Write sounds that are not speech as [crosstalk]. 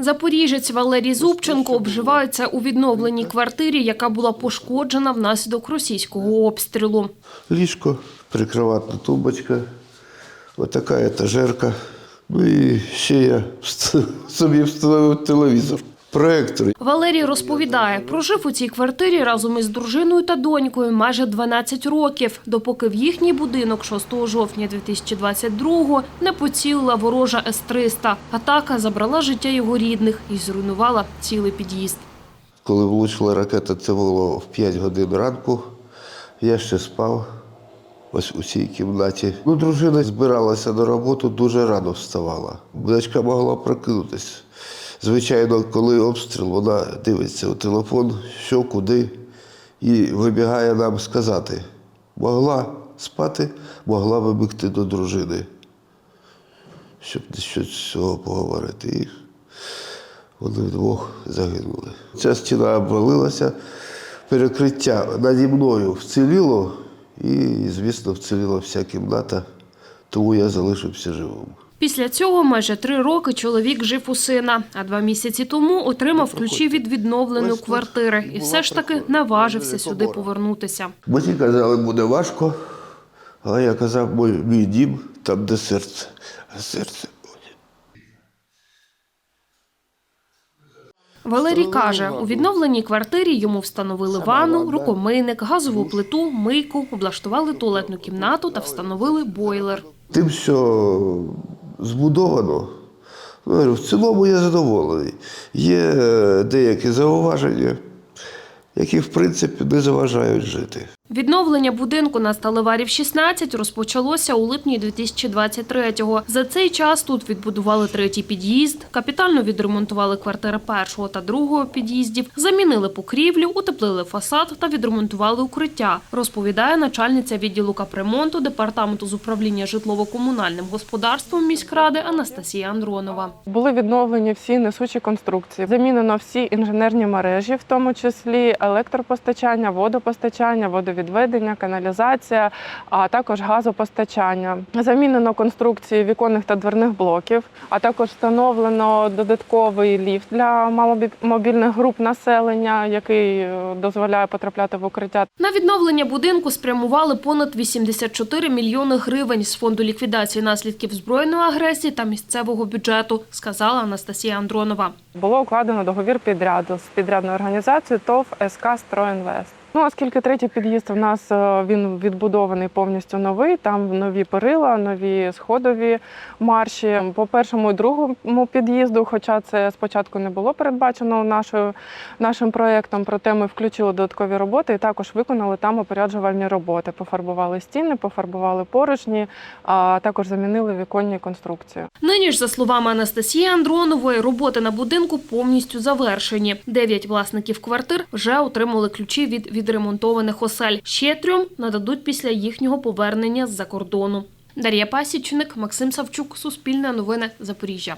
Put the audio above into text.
Запоріжець Валерій Зубченко обживається у відновленій квартирі, яка була пошкоджена внаслідок російського обстрілу. Ліжко, прикроватна тумбочка, отака етажерка. Ну і ще я [laughs] собі встановив телевізор. Проектор. Валерій розповідає, прожив у цій квартирі разом із дружиною та донькою майже 12 років, допоки в їхній будинок 6 жовтня 2022-го не поцілила ворожа С-300. Атака забрала життя його рідних і зруйнувала цілий під'їзд. Коли влучила ракета, це було в 5 годин ранку. Я ще спав ось у цій кімнаті. Ну, дружина збиралася на роботу, дуже рано вставала. Дочка могла прокинутися. Звичайно, коли обстріл, вона дивиться у телефон, що, куди, і вибігає нам сказати. Могла спати, могла вибігти до дружини, щоб щось цього поговорити. І вони вдвох загинули. Ця стіна обвалилася, перекриття наді мною вціліло, і, звісно, вціліла вся кімната, тому я залишився живим. Після цього майже три роки чоловік жив у сина, а два місяці тому отримав ключі від відновленої квартири і все ж таки наважився сюди повернутися. Батьки казали, буде важко, але я казав, мій, мій дім там, де серце. А серце. Валерій каже, у відновленій квартирі йому встановили ванну, рукомийник, газову плиту, мийку, облаштували туалетну кімнату та встановили бойлер. Тим, що збудовано, в цілому я задоволений. Є е, деякі зауваження, які, в принципі, не заважають жити. Відновлення будинку на Сталеварів 16 розпочалося у липні 2023-го. За цей час тут відбудували третій під'їзд, капітально відремонтували квартири першого та другого під'їздів, замінили покрівлю, утеплили фасад та відремонтували укриття, розповідає начальниця відділу капремонту департаменту з управління житлово-комунальним господарством міськради Анастасія Андронова. Були відновлені всі несучі конструкції. Замінено всі інженерні мережі, в тому числі електропостачання, водопостачання, водовідведення, каналізація, а також газопостачання. Замінено конструкції віконних та дверних блоків, а також встановлено додатковий ліфт для маломобільних груп населення, який е, дозволяє потрапляти в укриття. На відновлення будинку спрямували понад 84 мільйони гривень з фонду ліквідації наслідків збройної агресії та місцевого бюджету, сказала Анастасія Андронова. Було укладено договір підряду з підрядною організацією ТОВ СК «Стройінвест». Ну, оскільки третій під'їзд у нас е, він відбудований повністю новий, там нові перила, нові сходові марші. По першому і другому під'їзду, хоча це спочатку не було передбачено нашою, нашим проєктом, проте ми включили додаткові роботи і також виконали там опоряджувальні роботи. Пофарбували стіни, пофарбували поручні, а також замінили віконні конструкції. Нині ж, за словами Анастасії Андронової, роботи на будинку повністю завершені. Дев'ять власників квартир вже отримали ключі від відремонтованих осель. Ще трьом нададуть після їхнього повернення з-за кордону. Дар'я Пасічник, Максим Савчук, Суспільне новини, Запоріжжя.